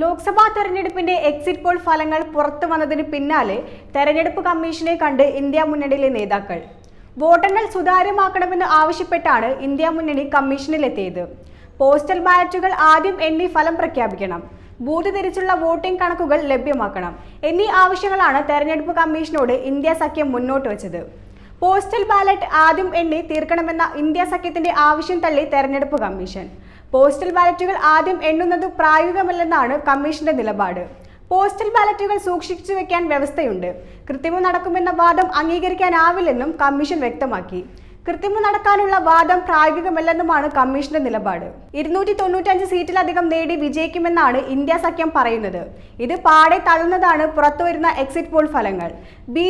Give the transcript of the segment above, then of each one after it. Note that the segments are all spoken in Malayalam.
ലോക്സഭാ തെരഞ്ഞെടുപ്പിന്റെ എക്സിറ്റ് പോൾ ഫലങ്ങൾ പുറത്തു വന്നതിന് പിന്നാലെ തെരഞ്ഞെടുപ്പ് കമ്മീഷനെ കണ്ട് ഇന്ത്യ മുന്നണിയിലെ നേതാക്കൾ. വോട്ടെണ്ണൽ സുതാര്യമാക്കണമെന്ന് ആവശ്യപ്പെട്ടാണ് ഇന്ത്യ മുന്നണി കമ്മീഷനിലെത്തിയത്. പോസ്റ്റൽ ബാലറ്റുകൾ ആദ്യം എണ്ണി ഫലം പ്രഖ്യാപിക്കണം. ബൂത്ത് തിരിച്ചുള്ള വോട്ടിംഗ് കണക്കുകൾ ലഭ്യമാക്കണം. എന്നീ ആവശ്യങ്ങളാണ് തെരഞ്ഞെടുപ്പ് കമ്മീഷനോട് ഇന്ത്യ സഖ്യം മുന്നോട്ട് വച്ചത്. പോസ്റ്റൽ ബാലറ്റ് ആദ്യം എണ്ണി തീർക്കണമെന്ന ഇന്ത്യ സഖ്യത്തിന്റെ ആവശ്യം തള്ളി തെരഞ്ഞെടുപ്പ് കമ്മീഷൻ. പോസ്റ്റൽ ബാലറ്റുകൾ ആദ്യം എണ്ണുന്നത് പ്രായോഗികമല്ലെന്നാണ് കമ്മീഷന്റെ നിലപാട്. പോസ്റ്റൽ ബാലറ്റുകൾ സൂക്ഷിച്ചു വെക്കാൻ വ്യവസ്ഥയുണ്ട്. കൃത്രിമം നടക്കുമെന്ന വാദം അംഗീകരിക്കാനാവില്ലെന്നും കമ്മീഷൻ വ്യക്തമാക്കി. കൃത്രിമം നടക്കാനുള്ള വാദം പ്രായോഗികമല്ലെന്നുമാണ് കമ്മീഷന്റെ നിലപാട്. ഇരുന്നൂറ്റി തൊണ്ണൂറ്റഞ്ച് സീറ്റിലധികം നേടി വിജയിക്കുമെന്നാണ് ഇന്ത്യ സഖ്യം പറയുന്നത്. ഇത് പാടെ തള്ളുന്നതാണ് പുറത്തുവരുന്ന എക്സിറ്റ് പോൾ ഫലങ്ങൾ. ബി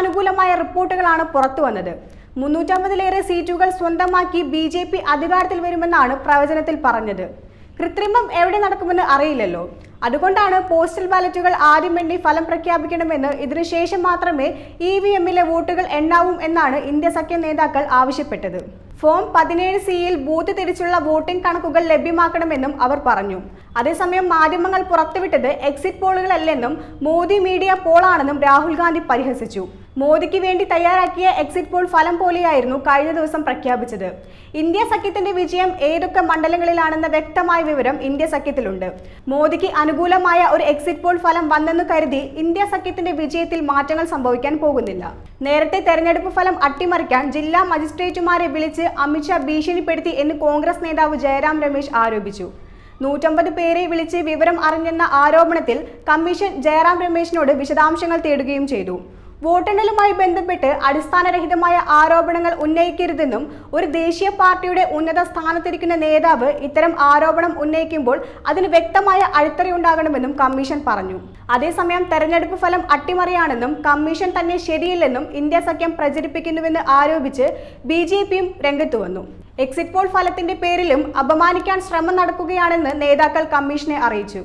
അനുകൂലമായ റിപ്പോർട്ടുകളാണ് പുറത്തു വന്നത് മുന്നൂറ്റമ്പതിലേറെ സീറ്റുകൾ സ്വന്തമാക്കി ബി ജെ പി അധികാരത്തിൽ വരുമെന്നാണ് പ്രവചനത്തിൽ പറഞ്ഞത്. കൃത്രിമം എവിടെ നടക്കുമെന്ന് അറിയില്ലല്ലോ. അതുകൊണ്ടാണ് പോസ്റ്റൽ ബാലറ്റുകൾ ആദ്യം എണ്ണി ഫലം പ്രഖ്യാപിക്കണമെന്ന് ഇതിനുശേഷം മാത്രമേ ഇ വി എമ്മിലെ വോട്ടുകൾ എണ്ണാവും എന്നാണ് ഇന്ത്യ സഖ്യ നേതാക്കൾ ആവശ്യപ്പെട്ടത്. ഫോം പതിനേഴ് സിയിൽ ബൂത്ത് തിരിച്ചുള്ള വോട്ടിംഗ് കണക്കുകൾ ലഭ്യമാക്കണമെന്നും അവർ പറഞ്ഞു. അതേസമയം മാധ്യമങ്ങൾ പുറത്തുവിട്ടത് എക്സിറ്റ് പോളുകളല്ലെന്നും മോദി മീഡിയ പോളാണെന്നും രാഹുൽ ഗാന്ധി പരിഹസിച്ചു. മോദിക്ക് വേണ്ടി തയ്യാറാക്കിയ എക്സിറ്റ് പോൾ ഫലം പോലെയായിരുന്നു കഴിഞ്ഞ ദിവസം പ്രഖ്യാപിച്ചത്. ഇന്ത്യ സഖ്യത്തിന്റെ വിജയം ഏതൊക്കെ മണ്ഡലങ്ങളിലാണെന്ന വ്യക്തമായ വിവരം ഇന്ത്യ സഖ്യത്തിലുണ്ട്. മോദിക്ക് അനുകൂലമായ ഒരു എക്സിറ്റ് പോൾ ഫലം വന്നെന്ന് കരുതി ഇന്ത്യ സഖ്യത്തിന്റെ വിജയത്തിൽ മാറ്റങ്ങൾ സംഭവിക്കാൻ പോകുന്നില്ല. നേരത്തെ തെരഞ്ഞെടുപ്പ് ഫലം അട്ടിമറിക്കാൻ ജില്ലാ മജിസ്ട്രേറ്റുമാരെ വിളിച്ച് അമിത്ഷാ ഭീഷണിപ്പെടുത്തി എന്ന് കോൺഗ്രസ് നേതാവ് ജയറാം രമേശ് ആരോപിച്ചു. നൂറ്റമ്പത് പേരെ വിളിച്ച് വിവരം അറിഞ്ഞെന്ന ആരോപണത്തിൽ കമ്മീഷൻ ജയറാം രമേശിനോട് വിശദാംശങ്ങൾ തേടുകയും ചെയ്തു. വോട്ടെണ്ണലുമായി ബന്ധപ്പെട്ട് അടിസ്ഥാനരഹിതമായ ആരോപണങ്ങൾ ഉന്നയിക്കരുതെന്നും ഒരു ദേശീയ പാർട്ടിയുടെ ഉന്നത സ്ഥാനത്തിരിക്കുന്ന നേതാവ് ഇത്തരം ആരോപണം ഉന്നയിക്കുമ്പോൾ അതിന് വ്യക്തമായ അഴിത്തറി ഉണ്ടാകണമെന്നും കമ്മീഷൻ പറഞ്ഞു. അതേസമയം തെരഞ്ഞെടുപ്പ് ഫലം അട്ടിമറിയാണെന്നും കമ്മീഷൻ തന്നെ ശരിയില്ലെന്നും ഇന്ത്യ സഖ്യം പ്രചരിപ്പിക്കുന്നുവെന്ന് ആരോപിച്ച് ബി ജെ പിയും രംഗത്തു വന്നു. എക്സിറ്റ് പോൾ ഫലത്തിന്റെ പേരിലും അപമാനിക്കാൻ ശ്രമം നടക്കുകയാണെന്ന് നേതാക്കൾ കമ്മീഷനെ അറിയിച്ചു.